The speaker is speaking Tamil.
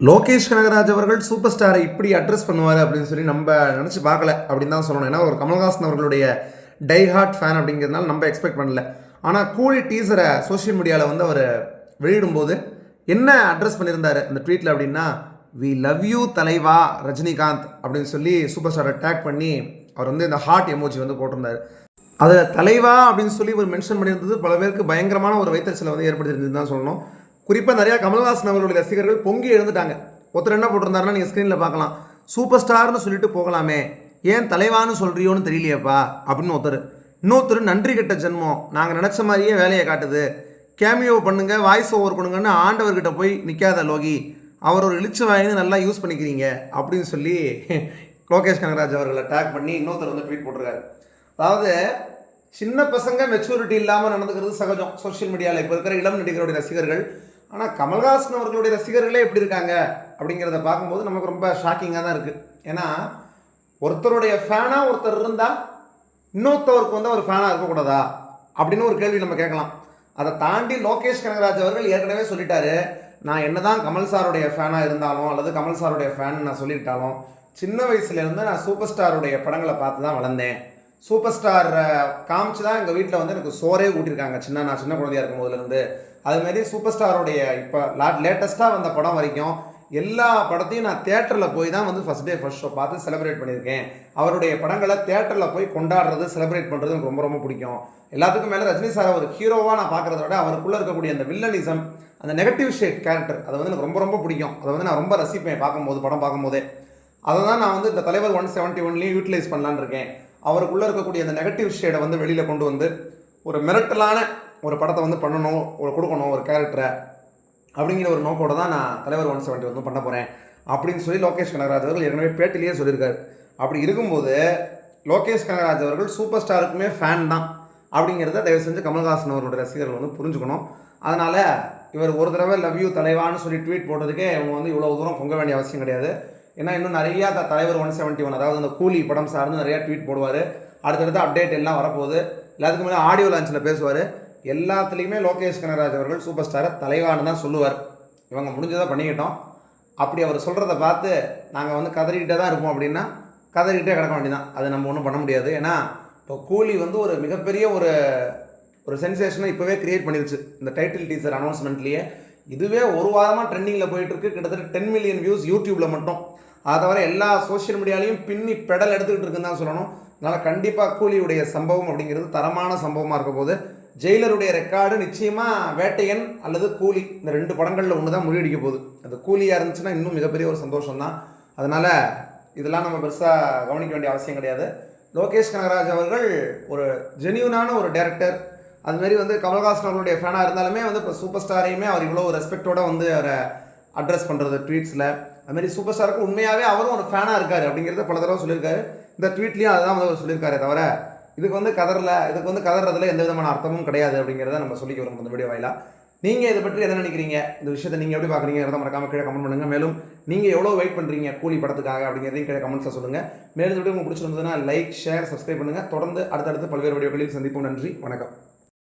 லோகேஷ் கனகராஜ் அவர்கள் சூப்பர் ஸ்டாரை இப்படி அட்ரஸ் பண்ணுவார் அப்படின்னு சொல்லி நம்ம நினச்சி பார்க்கல அப்படின்னு தான் சொல்லணும். ஏன்னா ஒரு கமல்ஹாசன் அவர்களுடைய டை ஹார்ட் ஃபேன் அப்படிங்கிறதுனால நம்ம எக்ஸ்பெக்ட் பண்ணல. ஆனால் கூலி டீசரை சோஷியல் மீடியாவில் வந்து அவர் வெளியிடும்போது என்ன அட்ரஸ் பண்ணியிருந்தார் அந்த ட்வீட்டில் அப்படின்னா வி லவ் யூ தலைவா ரஜினிகாந்த் அப்படின்னு சொல்லி சூப்பர் ஸ்டாரை டேக் பண்ணி அவர் வந்து இந்த ஹார்ட் எமோஜி வந்து போட்டிருந்தார். அதில் தலைவா அப்படின்னு சொல்லி ஒரு மென்ஷன் பண்ணியிருந்தது பல பேருக்கு பயங்கரமான ஒரு வைத்தறிச்சலை வந்து ஏற்படுத்தியிருந்தது தான் சொல்லணும். குறிப்பாக நிறையா கமல்ஹாசன் அவர்களுடைய ரசிகர்கள் பொங்கி எழுந்துட்டாங்க. ஒருத்தர் என்ன போட்டிருந்தாருன்னா நீங்கள் ஸ்க்ரீனில் பார்க்கலாம். சூப்பர் ஸ்டார்னு சொல்லிட்டு போகலாமே. ஏன் தலைவான்னு சொல்கிறியோன்னு தெரியலையேப்பா அப்படின்னு ஒருத்தர். இன்னொருத்தர் நன்றி கெட்ட ஜென்மம். நாங்கள் நினச்ச மாதிரியே வேலையை காட்டுது. கேமியோ பண்ணுங்க வாய்ஸ் ஓவர் கொடுங்கன்னு ஆண்டவர்கிட்ட போய் நிற்காத லோகி. அவர் ஒரு எழுச்சி வாயின்னு நல்லா யூஸ் பண்ணிக்கிறீங்க அப்படின்னு சொல்லி லோகேஷ் கனகராஜ் அவர்களை டேக் பண்ணி இன்னொருத்தர் வந்து ட்வீட் போட்டிருக்காரு. அதாவது சின்ன பசங்க மெச்சூரிட்டி இல்லாமல் நடந்துக்கிறது சகஜம். சோஷியல் மீடியாவில் இப்போ இருக்கிற இளம் நடிகருடைய ரசிகர்கள் ஆனால் கமல்ஹாசன் அவர்களுடைய ரசிகர்களே எப்படி இருக்காங்க அப்படிங்கிறத பார்க்கும்போது நமக்கு ரொம்ப ஷாக்கிங்காக தான் இருக்குது ஏன்னா ஒருத்தருடைய ஃபேனாக ஒருத்தர் இருந்தால் இன்னொருத்தவருக்கு வந்து ஒரு ஃபேனாக இருக்கக்கூடாதா? அப்படின்னு ஒரு கேள்வி நம்ம கேட்கலாம். அதை தாண்டி லோகேஷ் கனகராஜ் அவர்கள் ஏற்கனவே சொல்லிட்டாரு நான் என்னதான் கமல் சாருடைய ஃபேனாக இருந்தாலும் அல்லது கமல் சாருடைய ஃபேன் நான் சொல்லிட்டாலும் சின்ன வயசுலேருந்து நான் சூப்பர் ஸ்டாருடைய படங்களை பார்த்து தான் வளர்ந்தேன். சூப்பர் ஸ்டார் காமிச்சு தான் எங்கள் வீட்டில் வந்து எனக்கு சோறே ஊட்டியிருக்காங்க சின்ன நான் சின்ன குழந்தையாக இருக்கும் போதுலேருந்து அதுமாரி சூப்பர் ஸ்டாருடைய இப்போ லா லேட்டஸ்ட்டாக வந்த படம் வரைக்கும் எல்லா படத்தையும் நான் தேட்டரில் போய் தான் வந்து ஃபஸ்ட் டே ஃபஸ்ட் ஷோ பார்த்து செலிப்ரேட் பண்ணியிருக்கேன். அவருடைய படங்களை தேட்டரில் போய் கொண்டாடுறது செலிப்ரேட் பண்ணுறது எனக்கு ரொம்ப ரொம்ப பிடிக்கும். எல்லாத்துக்கும் மேலே ரஜினி சார் ஒரு ஹீரோவாக நான் பார்க்குறத விட அவருக்குள்ளே இருக்கக்கூடிய அந்த வில்லனிசம் அந்த நெகட்டிவ் ஷேட் கேரக்டர் அதை வந்து எனக்கு ரொம்ப ரொம்ப பிடிக்கும். அதை வந்து நான் ரொம்ப ரசிப்பேன் பார்க்கும்போது படம் பார்க்கும்போதே. அதை தான் நான் வந்து இந்த தலைவர் ஒன் செவன்ட்டி ஒன்லேயும் யூட்டிலைஸ் பண்ணலான்னு இருக்கேன். அவருக்குள்ளே இருக்கக்கூடிய அந்த நெகட்டிவ் ஷேடை வந்து வெளியில் கொண்டு வந்து ஒரு மிரட்டலான ஒரு படத்தை வந்து பண்ணணும் ஒரு கொடுக்கணும் ஒரு கேரக்டரை அப்படிங்கிற ஒரு நோக்கோட தான் நான் தலைவர் ஒன் செவன்ட்டி வந்து பண்ண போகிறேன் அப்படின்னு சொல்லி லோகேஷ் கனகராஜ் அவர்கள் ஏற்கனவே பேட்டிலேயே சொல்லியிருக்காரு. அப்படி இருக்கும்போது லோகேஷ் கனகராஜ் அவர்கள் சூப்பர் ஸ்டாருக்குமே ஃபேன் தான் அப்படிங்கிறத தயவு செஞ்சு கமல்ஹாசன் அவர்களுடைய ரசிகர்கள் வந்து புரிஞ்சுக்கணும். அதனால் இவர் ஒரு தடவை லவ் யூ தலைவான்னு சொல்லி ட்வீட் போட்டதுக்கே இவங்க வந்து இவ்வளோ தூரம் பொங்க வேண்டிய அவசியம் கிடையாது. ஏன்னா இன்னும் நிறையா த தலைவர் ஒன் செவன்ட்டி ஒன் அதாவது அந்த கூலி படம் சார்ந்து நிறையா ட்வீட் போடுவார். அடுத்தடுத்து அப்டேட் எல்லாம் வரப்போகுது. எல்லாத்துக்கு மேலே ஆடியோ லான்ச்சில் பேசுவார். எல்லாத்துலேயுமே லோகேஷ் கனகராஜ் அவர்கள் சூப்பர் ஸ்டாரை தலைவான்னு தான் சொல்லுவார். இவங்க முடிஞ்சதை பண்ணிக்கிட்டோம். அப்படி அவர் சொல்கிறத பார்த்து நாங்கள் வந்து கதறிக்கிட்டே தான் இருப்போம் அப்படின்னா கதறிக்கிட்டே கிடக்க வேண்டியதான் அது நம்ம ஒன்றும் பண்ண முடியாது. ஏன்னா இப்போ கூலி வந்து ஒரு மிகப்பெரிய ஒரு ஒரு சென்சேஷனை இப்போவே கிரியேட் பண்ணிருச்சு. இந்த டைட்டில் டீச்சர் அனௌன்ஸ்மெண்ட்லேயே இதுவே ஒரு வாரமாக ட்ரெண்டிங்கில் போயிட்டுருக்கு கிட்டத்தட்ட டென் மில்லியன் வியூஸ் யூடியூப்பில் மட்டும். அதை தவிர எல்லா சோஷியல் மீடியாலையும் பின்னி பெடல் எடுத்துக்கிட்டு இருக்குன்னு தான் சொல்லணும். அதனால் கண்டிப்பாக கூலியுடைய சம்பவம் அப்படிங்கிறது தரமான சம்பவமாக இருக்க போது ஜெயிலருடைய ரெக்கார்டு நிச்சயமாக வேட்டையன் அல்லது கூலி. இந்த ரெண்டு படங்களில் ஒன்று தான் முறியடிக்க போகுது. அது கூலியாக இருந்துச்சுன்னா இன்னும் மிகப்பெரிய ஒரு சந்தோஷம் தான் அதனால் இதெல்லாம் நம்ம பெருசாக கவனிக்க வேண்டிய அவசியம் கிடையாது. லோகேஷ் கனகராஜ் அவர்கள் ஒரு ஜெனியூனான ஒரு டேரக்டர் அதுமாரி வந்து கமல்ஹாசன் அவர்களுடைய ஃபேனாக இருந்தாலுமே வந்து இப்போ சூப்பர் ஸ்டாரையுமே அவர் இவ்வளோ ரெஸ்பெக்டோட வந்து அவரை அட்ரஸ் பண்ணுறது ட்வீட்ஸில் அதுமாரி சூப்பர் ஸ்டாருக்கு உண்மையாகவே அவரும் ஒரு ஃபேனாக இருக்கார் அப்படிங்கிறத பல தடவை சொல்லியிருக்காரு. இந்த ட்வீட்லேயும் அதுதான் வந்து அவர் சொல்லியிருக்காரே தவிர இதுக்கு வந்து கதறல இதுக்கு வந்து கதறதுல எந்த விதமான அர்த்தமும் கிடையாது அப்படிங்கிறத நம்ம சொல்லிக்க வரும் இந்த வீடியோ வாயிலாக நீங்கள் இதை பற்றி என்ன நினைக்கிறீங்க? இந்த விஷயத்தை நீங்கள் எப்படி பார்க்குறீங்கிறத மறக்காம கீழே கமெண்ட் பண்ணுங்கள் மேலும் நீங்கள் எவ்வளோ வெயிட் பண்ணுறீங்க கூலி படத்துக்காக அப்படிங்கிறதையும் கீழே கமெண்ட்ஸில் சொல்லுங்கள் மேலும் வீடியோ உங்களுக்கு பிடிச்சிருந்ததுன்னா லைக் ஷேர் சப்ஸ்கிரைப் பண்ணுங்கள் தொடர்ந்து அடுத்தடுத்து பல்வேறு வீடியோக்களில் சந்திப்போம். நன்றி வணக்கம்.